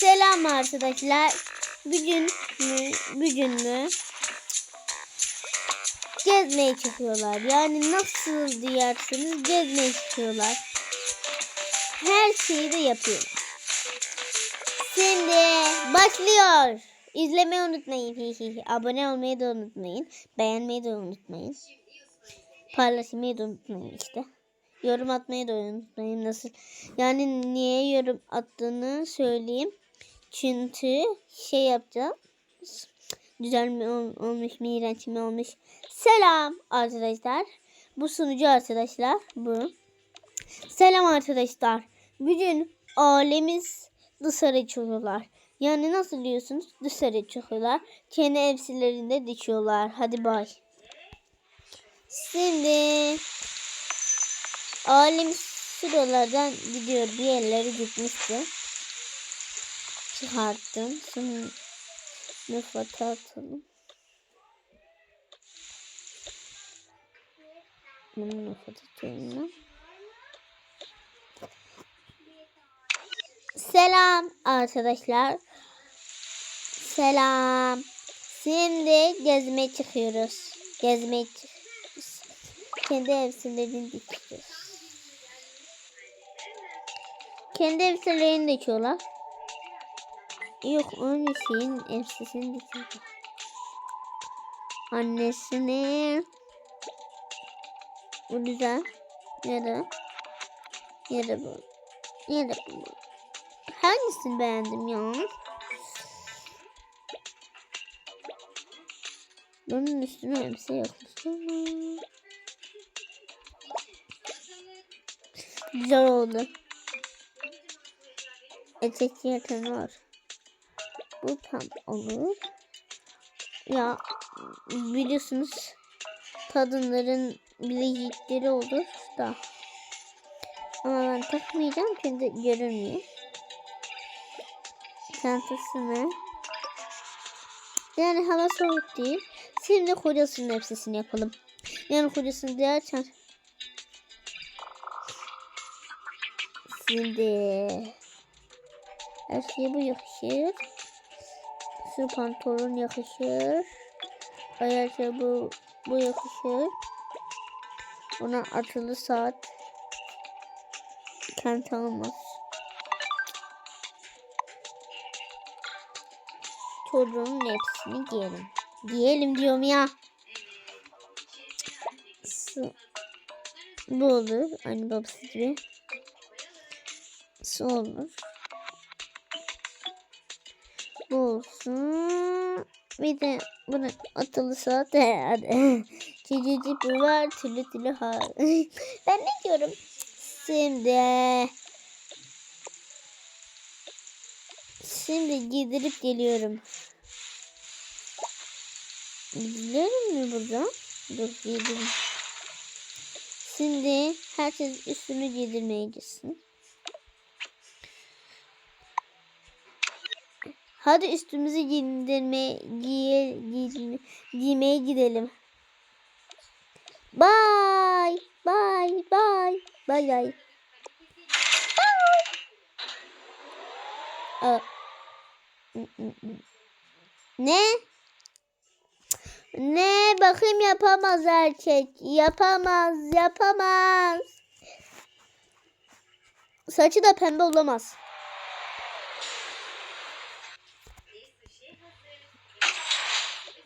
Selam arkadaşlar. Bugün mü, bugün mü? Gezmeye çıkıyorlar. Yani nasıl diyersiniz gezmeye çıkıyorlar. Her şeyi de yapıyor. Şimdi başlıyor. İzlemeyi unutmayın. Abone olmayı da unutmayın. Beğenmeyi de unutmayın. Paylaşmayı da unutmayın işte. Yorum atmayı da unutmayın. Nasıl? Yani niye yorum attığını söyleyeyim. Çünkü şey yapacağım. Güzel mi ol- olmuş mu, iğrenç mi olmuş. Selam arkadaşlar. Bu sunucu arkadaşlar. Bu. Selam arkadaşlar. Bugün ailemiz dışarı çıkıyorlar. Yani nasıl diyorsunuz? Dışarı çıkıyorlar. Kendi evsilerinde dikiyorlar. Hadi bay. Şimdi ailemiz şuralardan gidiyor. Bir yerlere gitmişti. Çıkarttım. Şimdi nüfata atalım. Bunu nüfat atıyorum. Selam arkadaşlar. Selam. Şimdi gezmeye çıkıyoruz. Gezmeye çıkıyoruz. Kendi evsizlerini dikiyoruz. Kendi evsizlerini dikiyorlar. Yok onun şeyin evsizini dikiyorlar. Annesini bu güzel. Ya da ya da bu. Ya da bu. Hangisini beğendim ya? Bunun üstüne elbise yaklaşıyor. Güzel oldu. Etek yerken var. Bu tam olur. Ya biliyorsunuz kadınların bilezikleri olur da. Ama ben takmayacağım çünkü görünmüyor. Çantasını. Yani hava soğuk değil. Şimdi kocasının hepsini yapalım. Yani kocasının diğer çant. Şimdi her şey bu yakışır. Şu pantolon yakışır. Ayakkabı bu, bu yakışır. Ona atılı saat. Kent olmaz. Çocuğun hepsini giyelim. Giyelim diyorum ya. Su. Bu olur. Aynı babası gibi. Su olur. Bu olsun. Bir de bunu atılı saat herhalde. Çocuk bu var. Türlü türlü har. ben ne diyorum? Şimdi Şimdi giydirip geliyorum. Gidelim mi burada? Dur giydirim. Şimdi herkes üstünü giydirmeye gitsin. Hadi üstümüzü giydirmeye giye, giy, giymeye gidelim. Bye. Bye. Bye. Bye. Bye. Aa. Ne? Ne? Bakayım yapamaz erkek. Yapamaz, yapamaz. Saçı da pembe olamaz.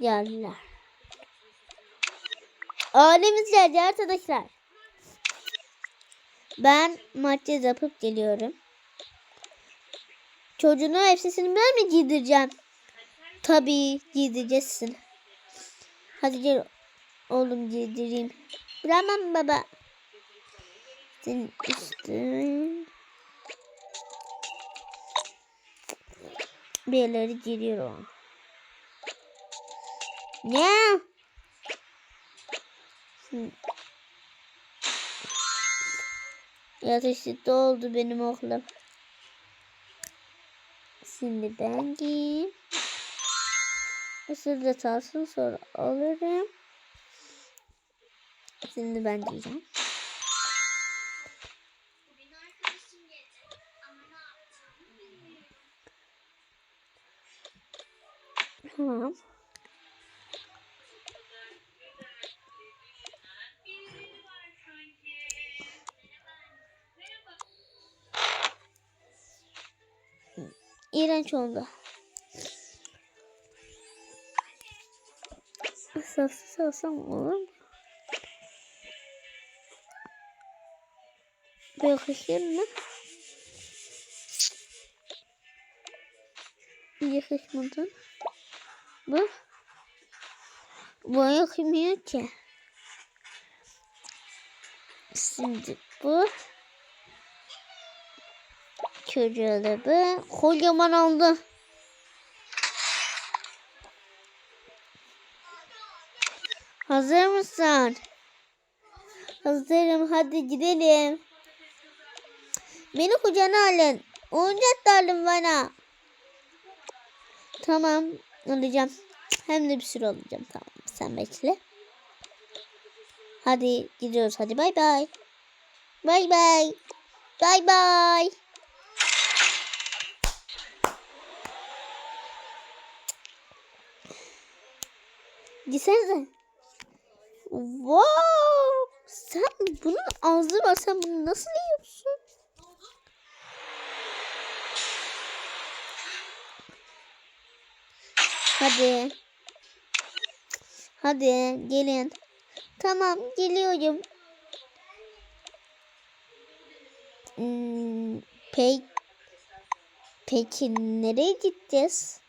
Geldiler. Ailemiz geldi arkadaşlar. Ben makyaj yapıp geliyorum. Çocuğuna elbisesini ben mi giydireceğim? Tabii giydireceksin. Hadi gel oğlum giydireyim. Tamam baba. Senin üstün. Bir yerleri giriyor o. Ne? Yakışıklı oldu benim oğlum. Şimdi ben giyeyim. Isır da kalsın sonra alırım. Şimdi ben giyeceğim. Tamam. İğrenç oldu. Safsız alsam olur mu? Bu yakışır mı? Yakışmadı. Bu? Bu yakmıyor ki. Şimdi bu. Çocuğu kocaman oldu. Hazır mısın? Hazırım. Hadi gidelim. Beni kucağına alın. Oyuncak da alın bana. Tamam. Alacağım. Hem de bir sürü alacağım. Tamam. Sen bekle. Hadi gidiyoruz. Hadi bay bay. Bay bay. Bay bay. Gitsenize. Wow! Sen bunun ağzı var. Sen bunu nasıl yiyorsun? Hadi. Hadi gelin. Tamam geliyorum. Hmm, pek Peki nereye gideceğiz?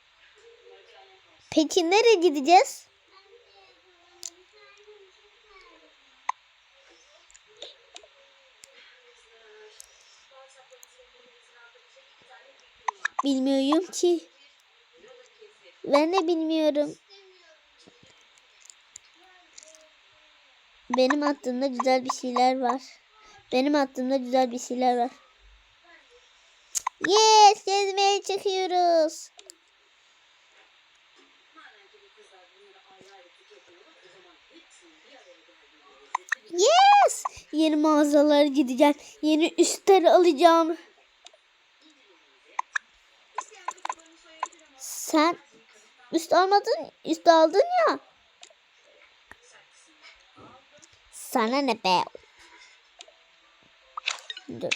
Peki nereye gideceğiz? Bilmiyorum ki. Ben de bilmiyorum. Benim aklımda güzel bir şeyler var. Benim aklımda güzel bir şeyler var. Yes, gezmeye çıkıyoruz. Yes! Yeni mağazalara gideceğim. Yeni üstler alacağım. Sen üst almadın, üst aldın ya. Sana ne be? Dur.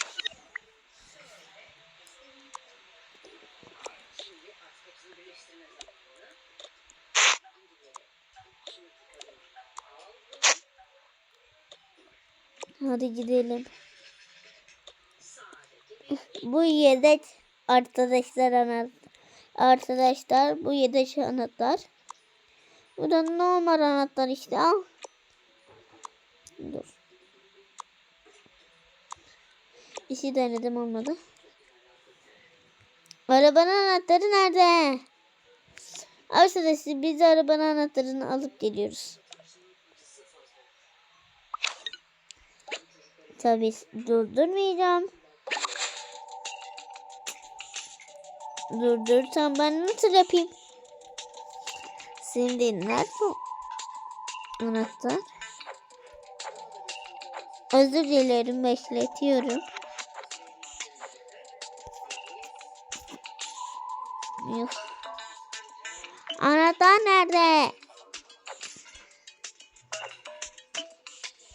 Hadi gidelim. Bu yedek arkadaşlar anahtar. Arkadaşlar bu yedek anahtar. Bu da normal anahtar işte al. Dur. İşi denedim olmadı. Arabanın anahtarı nerede? Arkadaşlar biz arabanın anahtarını alıp geliyoruz. Tabii durdurmayacağım. Durdursam ben nasıl yapayım? Şimdi nerede anahtar? Özür dilerim bekletiyorum. Yok. Anahtar nerede?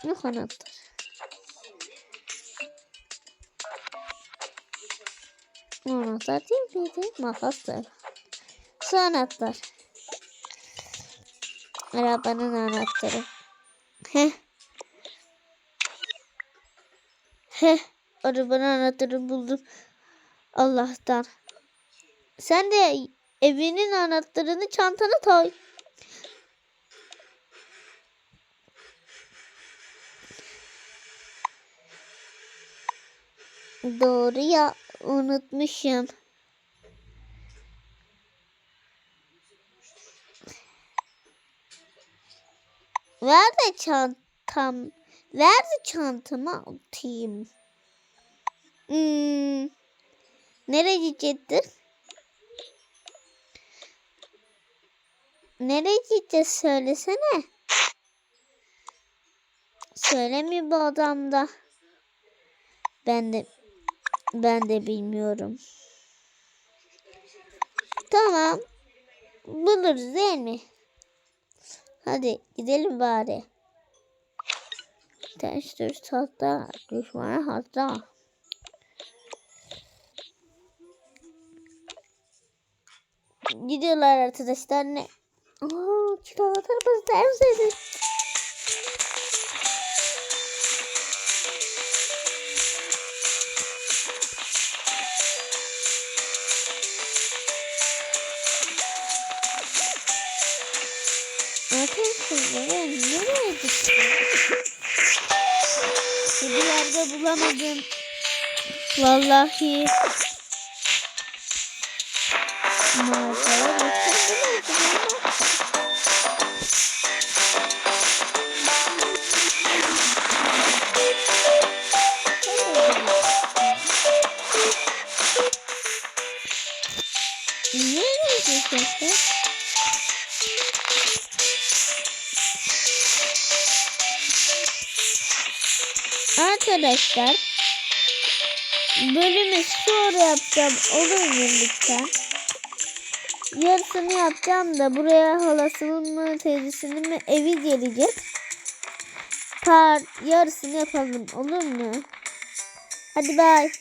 Yok anahtar. Anahtar değil miydi? Makastır. Şu anahtar. Arabanın anahtarı. Heh. Heh. Arabanın anahtarı buldum. Allah'tan. Sen de evinin anahtarını çantana koy. Doğru ya unutmuşum. Ver de çantam. Ver de çantamı atayım. Hmm. Nereye gidecektik? Nereye gideceğiz söylesene. Söylemiyor bu adam da. Ben de ben de bilmiyorum. Tamam. buluruz değil mi? Hadi gidelim bari. Ters düz tahta düşmana hatta. Gidiyorlar arkadaşlar ne? Aa, kilometre arabası en sevdiğim. Ben nereye gittim? Bir yerde bulamadım. Vallahi. Mağazaya Arkadaşlar bölümü sonra yapacağım olur mu lütfen? Yarısını yapacağım da buraya halasının mı teyzesinin mi evi gelecek. Par yarısını yapalım olur mu? Hadi bay.